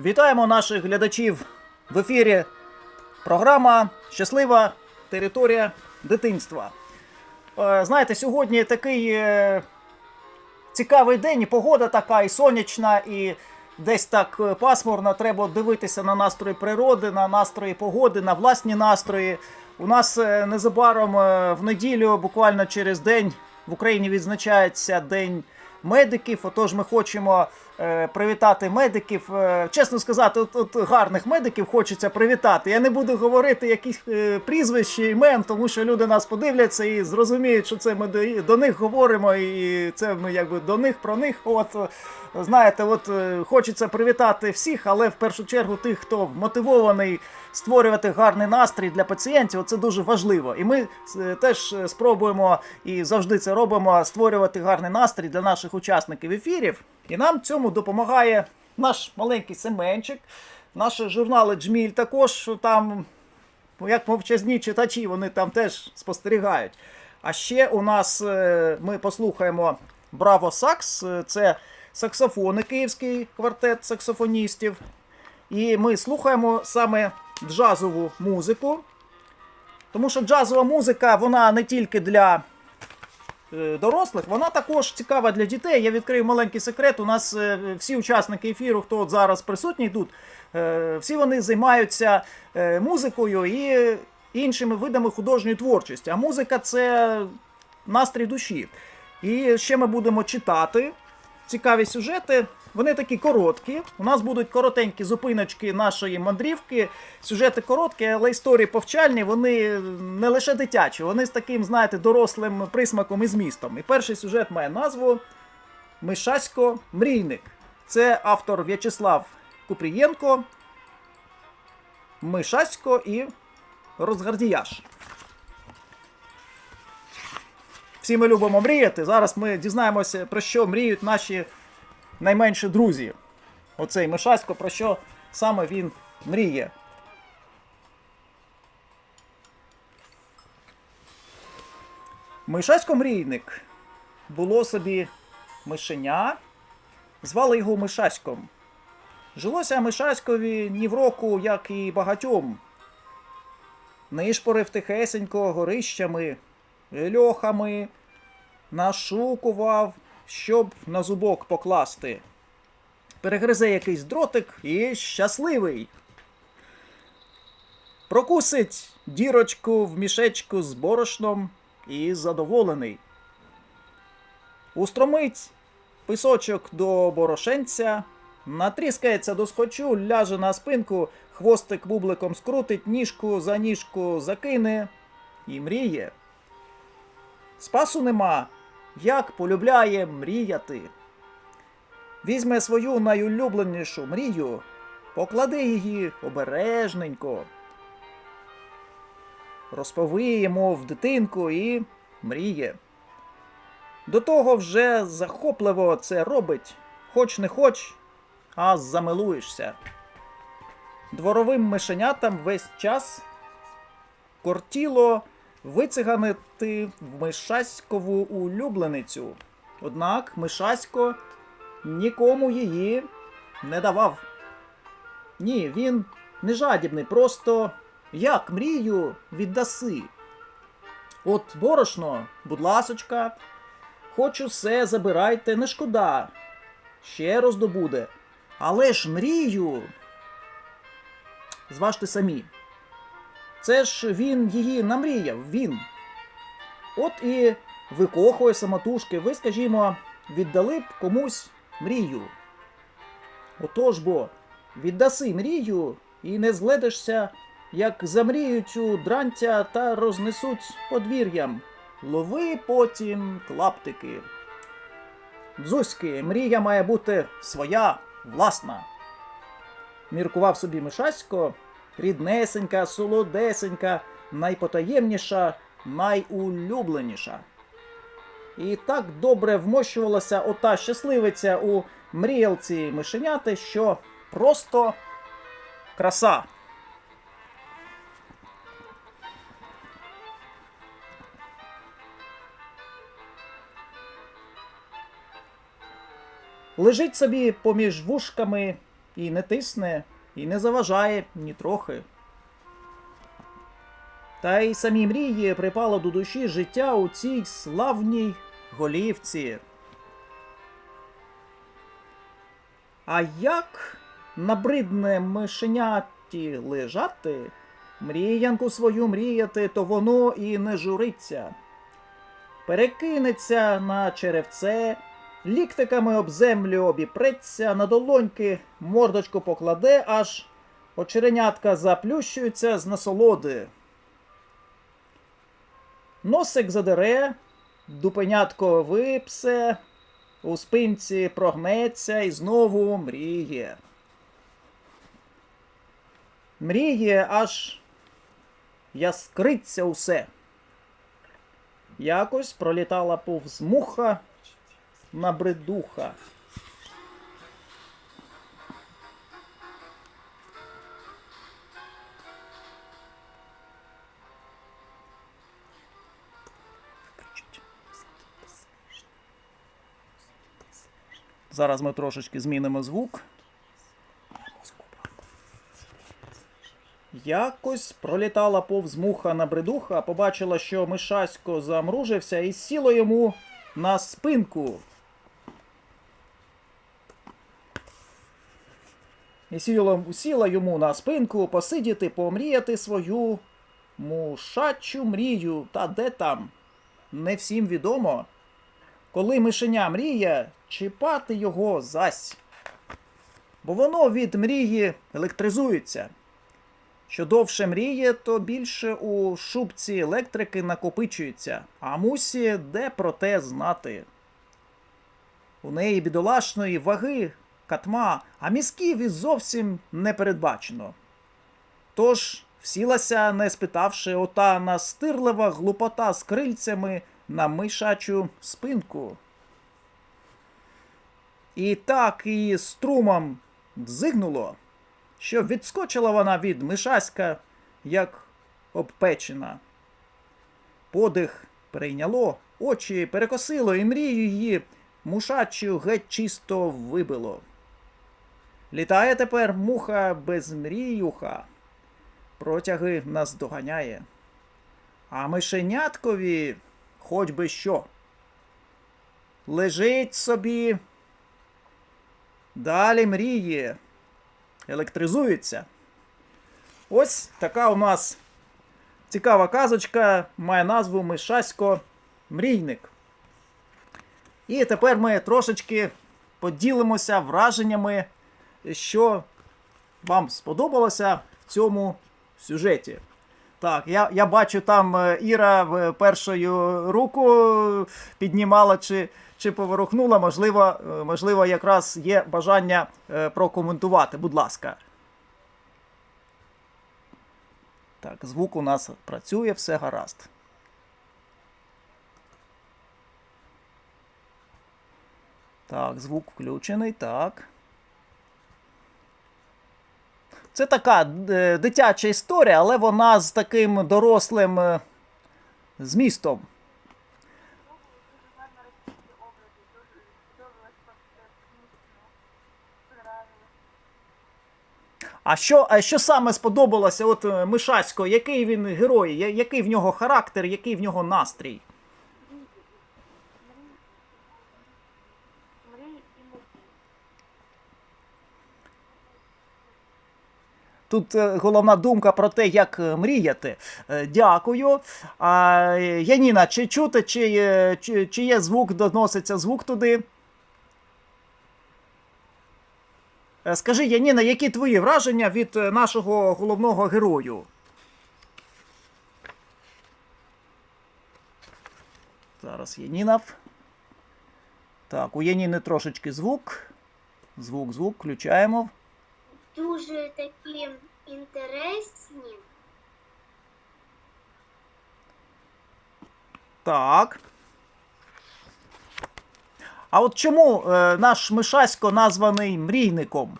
Вітаємо наших глядачів в ефірі. Програма Щаслива територія дитинства. Е, Знаєте, сьогодні такий е, цікавий день, погода така, і сонячна, і десь так е, пасмурно. Треба дивитися на настрої природи, на настрої погоди, на власні настрої. У нас незабаром в неділю, буквально через день, в Україні відзначається День медиків. Отож, ми хочемо привітати медиків. Е, чесно сказати, от, от гарних медиків хочеться привітати. Я не буду говорити яких е, прізвищ, імен, тому що люди нас подивляться і зрозуміють, що це ми до, до них говоримо, і це ми якби до них про них. От е, знаєте, от е, хочеться привітати всіх, але в першу чергу тих, хто мотивований створювати гарний настрій для пацієнтів. Це дуже важливо. І ми е, теж е, спробуємо і завжди це робимо створювати гарний настрій для наших учасників ефірів. І нам цьому допомагає наш маленький Семенчик, наші журнали Джміль також там, як мовчазні читачі, вони там теж спостерігають. А ще у нас е, ми послухаємо Браво Сакс. Е, Це саксофони, київський квартет саксофоністів. І ми слухаємо саме джазову музику. Тому що джазова музика, вона не тільки для дорослих, вона також цікава для дітей. Я відкрию маленький секрет. У нас е, всі учасники ефіру, хто от зараз присутній тут, е, всі вони займаються е, музикою і іншими видами художньої творчості. А музика це настрій душі. І ще ми будемо читати цікаві сюжети. Вони такі короткі. У нас будуть коротенькі зупиночки нашої мандрівки. Сюжети короткі, але історії повчальні. Вони не лише дитячі, вони з таким, знаєте, дорослим присмаком і змістом. І перший сюжет має назву Мишасько Мрійник. Це автор В'ячеслав Купрієнко. Мишасько і Розгардіяш. Всі ми любимо мріяти. Зараз ми дізнаємося, про що мріють наші найменші друзі. Оцей Мишасько, про що саме він мріє. Мишасько мрійник. Було собі мишеня, звали його Мишаськом. Жилося Мишаськові ні в року, як і багатьом. Нишпорив тихесенько горищами, льохами, нашукував, щоб на зубок покласти. Перегризе якийсь дротик і щасливий. Прокусить дірочку в мішечку з борошном і задоволений. Устромить писочок до борошенця, натріскається до схочу, ляже на спинку, хвостик бубликом скрутить, ніжку за ніжку закине і мріє. Спасу нема, як полюбляє мріяти. Візьме свою найулюбленішу мрію, поклади її обережненько. Розповіє, мов дитинку, і мріє. До того вже захопливо це робить, хоч не хоч, а замилуєшся. Дворовим мишенятам весь час кортіло вициганити Мишаськову улюбленицю. Однак Мишасько нікому її не давав. Ні, він не жадібний, просто як мрію віддаси. От борошно, будь ласочка, хоч усе забирайте, не шкода. Ще роздобуде. Але ж мрію. Зважте самі. Це ж він її намріяв, він. От і викохує самотужки, ви, скажімо, віддали б комусь мрію. Отож бо, віддаси мрію і не згледишся, як замріють у дрантя та рознесуть подвір'ям. Лови потім клаптики. Дзузьки, мрія має бути своя, власна. Міркував собі Мишасько, ріднесенька, солодесенька, найпотаємніша, найулюбленіша. І так добре вмощувалася ота щасливиця у мріялці мишеняти, що просто краса. Лежить собі поміж вушками і не тисне, і не заважає нітрохи. Та й самі мрії припало до душі життя у цій славній голівці. А як набридне мишеняті лежати, мріянку свою мріяти, то воно і не журиться. Перекинеться на черевце, ліктиками об землю обіпреться, на долоньки мордочку покладе, аж очеренятка заплющуються з насолоди. Носик задере, дупенятко випсе, у спинці прогнеться і знову мріє. Мріє, аж яскриться усе. Якось пролітала повз муха на бредуха. Зараз ми трошечки змінимо звук. Якось пролітала повз муха на бредуха, побачила, що мишасько замружився і сіло йому на спинку. І сіла, сіла йому на спинку посидіти, помріяти свою мушачу мрію. Та де там? Не всім відомо. Коли мишеня мріє, чіпати його зась. Бо воно від мрії електризується. Що довше мріє, то більше у шубці електрики накопичується, а мусі де про те знати. У неї бідолашної ваги, катма, а мізків і зовсім не передбачено. Тож всілася, не спитавши, ота настирлива глупота з крильцями на мишачу спинку. І так її струмом дзигнуло що відскочила вона від мишаська, як обпечена. Подих перейняло, очі перекосило, і мрію її мушачу геть чисто вибило. Літає тепер муха без мріюха, протяги нас доганяє. А мишеняткові хоч би що. Лежить собі, далі мріє електризується. Ось така у нас цікава казочка, має назву Мишасько Мрійник. І тепер ми трошечки поділимося враженнями, що вам сподобалося в цьому сюжеті. Так, я я бачу, там е, Іра першою руку піднімала чи чи поворухнула, можливо, е, можливо, якраз є бажання е, прокоментувати. Будь ласка. Так, звук у нас працює, все гаразд. Так, звук включений, так. Це така е, дитяча історія, але вона з таким дорослим е, змістом. А що а що саме сподобалося от е, Мишасько? Який він герой, який в нього характер, який в нього настрій? Тут е, головна думка про те, як е, мріяти. Е, Дякую. А, Яніна, чи чути, чи, чи, чи є звук, доноситься звук туди? Скажи, Яніна, які твої враження від нашого головного герою? Зараз Яніна. Так, у Яніни трошечки звук. Звук, звук, включаємо. Дуже такі інтересні. Так. А от чому е, наш Мишасько названий мрійником?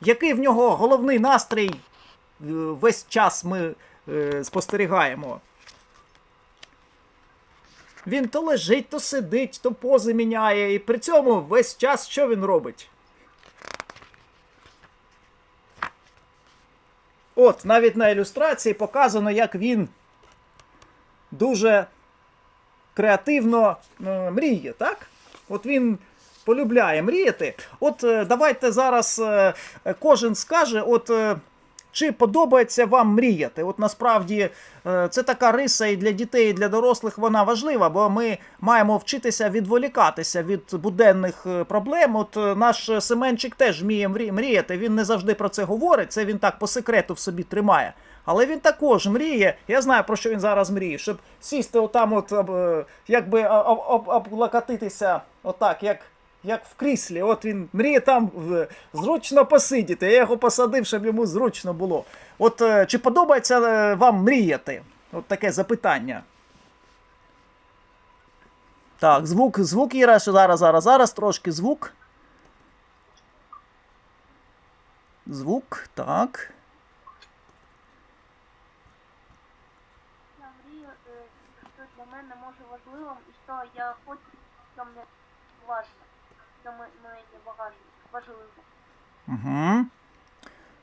Який в нього головний настрій е, весь час ми е, спостерігаємо? він то лежить, то сидить, то пози міняє, і при цьому весь час що він робить? От, навіть на ілюстрації показано, як він дуже креативно е, мріє, так? От він полюбляє мріяти. От е, давайте зараз е, кожен скаже, от. Чи подобається вам мріяти? От насправді е, це така риса і для дітей, і для дорослих вона важлива, бо ми маємо вчитися відволікатися від буденних е, проблем. От е, наш Семенчик теж вміє мрі- мріяти. Він не завжди про це говорить. Це він так по секрету в собі тримає. Але він також мріє. Я знаю про що він зараз мріє, щоб сісти отам, от якби облокотитися, отак, як як в кріслі, от він мріє там зручно посидіти. Я його посадив, щоб йому зручно було. От е, чи подобається е, вам мріяти? От таке запитання. Так, звук, звук Іра, зараз, зараз, зараз, трошки звук. Звук, так. Я мрію, е, що для мене може важливим і що я хочу, що мені важливо, що ми- мені багажно, важливо. Угу.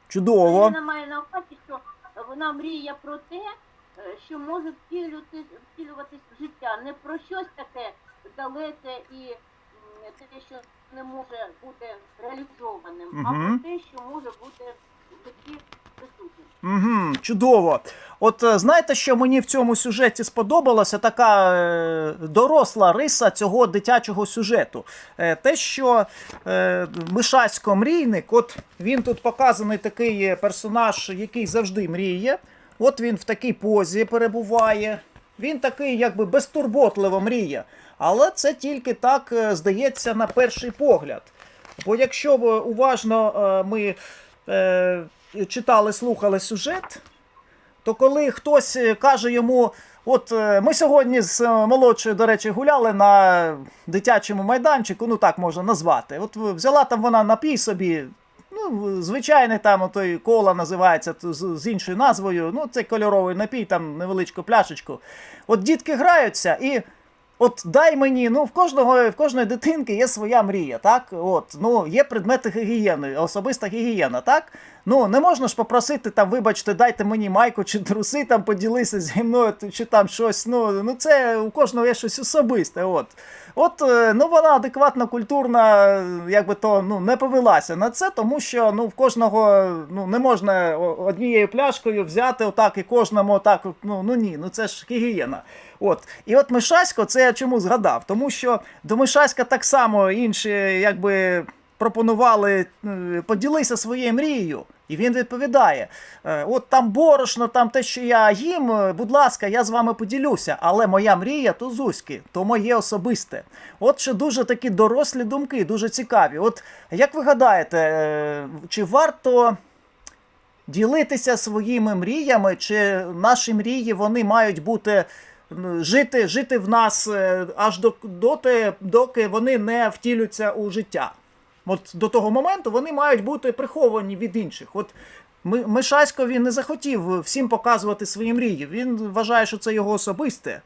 Чудово. Вона має на увазі, що вона мріє про те, е, що може втілювати, втілюватись в життя, не про щось таке далеке і те, що не може бути реалізованим, а про те, що може бути присутнім. Угу, чудово. От е, знаєте, що мені в цьому сюжеті сподобалося? Така е, доросла риса цього дитячого сюжету. Е, те, що е, Мишасько мрійник, от він тут показаний такий персонаж, який завжди мріє. От він в такій позі перебуває. Він такий, якби безтурботливо мріє. Але це тільки так е, здається на перший погляд. Бо якщо уважно е, ми е, читали, слухали сюжет, то коли хтось е, каже йому, от е, ми сьогодні з е, молодшою, до речі, гуляли на дитячому майданчику, ну так можна назвати. От взяла там вона напій собі. Ну, звичайний там той кола називається з, іншою назвою. Ну, це кольоровий напій, там невеличку пляшечку. От дітки граються і. От дай мені, ну в кожного в кожної дитинки є своя мрія, так? От, ну є предмети гігієни, особиста гігієна, так? Ну не можна ж попросити там, вибачте, дайте мені майку чи труси, там поділися зі мною, чи там щось. Ну, ну це у кожного є щось особисте. От, от е, ну вона адекватно культурна, е, якби то ну не повелася на це, тому що ну в кожного ну не можна однією пляшкою взяти отак і кожному отак. Ну ну ні, ну це ж гігієна. От. І от Мишасько, це я чому згадав? Тому що до Мишаська так само інші, якби. Пропонували е, поділися своєю мрією, і він відповідає: е, от там борошно, там те, що я їм, е, будь ласка, я з вами поділюся. Але моя мрія то Зузьки, то моє особисте. От ще дуже такі дорослі думки, дуже цікаві. От як ви гадаєте, чи варто ділитися своїми мріями, чи наші мрії вони мають бути жити, жити в нас аж до, доти, доки вони не втілюються у життя. От до того моменту вони мають бути приховані від інших. От Мишасько він не захотів всім показувати свої мрії. Він вважає, що це його особисте.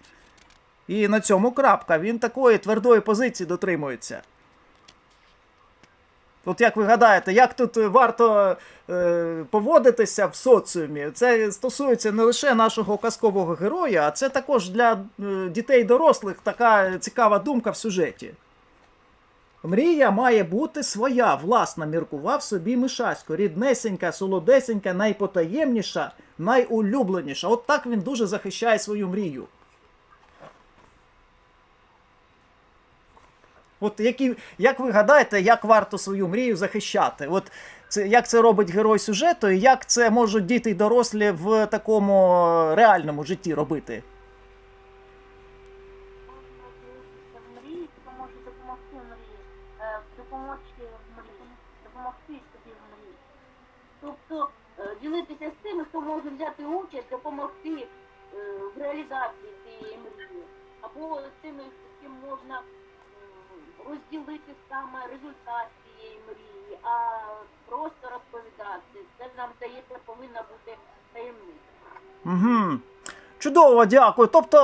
І на цьому крапка. Він такої твердої позиції дотримується. От як ви гадаєте, як тут варто е, поводитися в соціумі? Це стосується не лише нашого казкового героя, а це також для е, дітей дорослих така цікава думка в сюжеті. Мрія має бути своя, власна, міркував собі Мишасько. Ріднесенька, солодесенька, найпотаємніша, найулюбленіша. От так він дуже захищає свою мрію. От які, як ви гадаєте, як варто свою мрію захищати? От це, як це робить герой сюжету, і як це можуть діти й дорослі в такому е, реальному житті робити? Може взяти участь, допомогти е, в реалізації цієї мрії, або тими, з можна розділити саме результат цієї мрії, а просто розповідати. Це нам здається повинна бути таємниця. Угу. Чудово, дякую. Тобто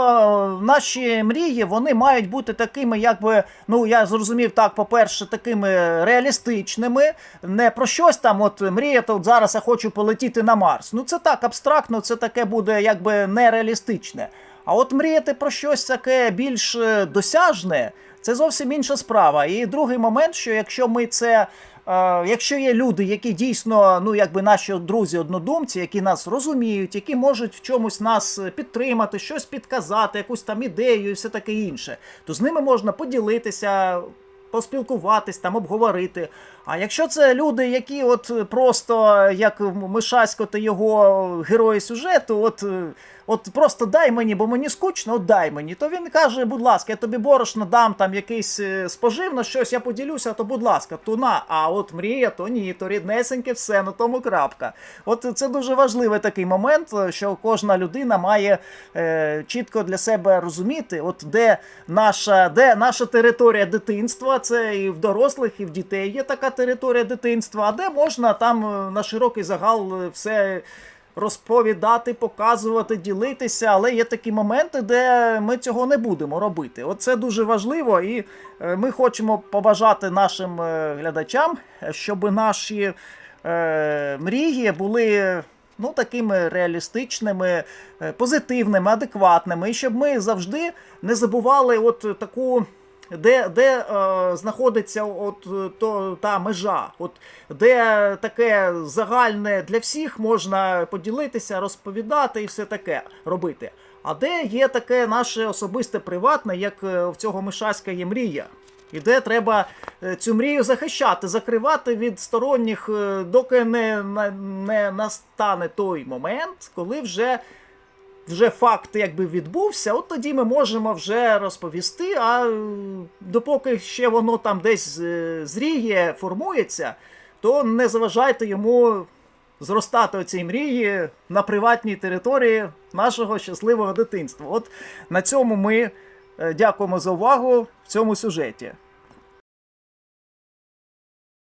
е, наші мрії вони мають бути такими, якби, ну я зрозумів так, по-перше, такими реалістичними, не про щось там, от мріяти, от зараз я хочу полетіти на Марс. Ну це так абстрактно, це таке буде якби нереалістичне. А от мріяти про щось таке більш е, досяжне, це зовсім інша справа. І другий момент, що якщо ми це. Е, якщо є люди, які дійсно, ну якби наші друзі, однодумці, які нас розуміють, які можуть в чомусь нас підтримати, щось підказати, якусь там ідею і все таке інше, то з ними можна поділитися, поспілкуватись, там обговорити. А якщо це люди, які от просто як Мишасько та його герої сюжету, от, е, от просто дай мені, бо мені скучно, от дай мені, то він каже, будь ласка, я тобі борошно дам там якийсь е, споживно, щось я поділюся, то будь ласка, то на. А от мрія, то ні, то ріднесеньке все, на тому крапка. От це дуже важливий такий момент, е, що кожна людина має е, чітко для себе розуміти, от де наша, де наша територія дитинства, це і в дорослих, і в дітей є така територія дитинства, а де можна там е, на широкий загал е, все розповідати, показувати, ділитися, але є такі моменти, де ми цього не будемо робити. От це дуже важливо, і е, ми хочемо побажати нашим глядачам, щоб наші е, мрії були. Ну, такими реалістичними, позитивними, адекватними, і щоб ми завжди не забували от таку де, де е, знаходиться от е, то, та межа, от де таке загальне для всіх можна поділитися, розповідати і все таке робити. А де є таке наше особисте приватне, як е, в цього Мишаська є мрія. І де треба е, цю мрію захищати, закривати від сторонніх, доки не, не настане той момент, коли вже вже факт якби відбувся, от тоді ми можемо вже розповісти. А е, допоки ще воно там десь е, зріє, формується, то не заважайте йому зростати оцій мрії на приватній території нашого щасливого дитинства. От на цьому ми е, дякуємо за увагу в цьому сюжеті.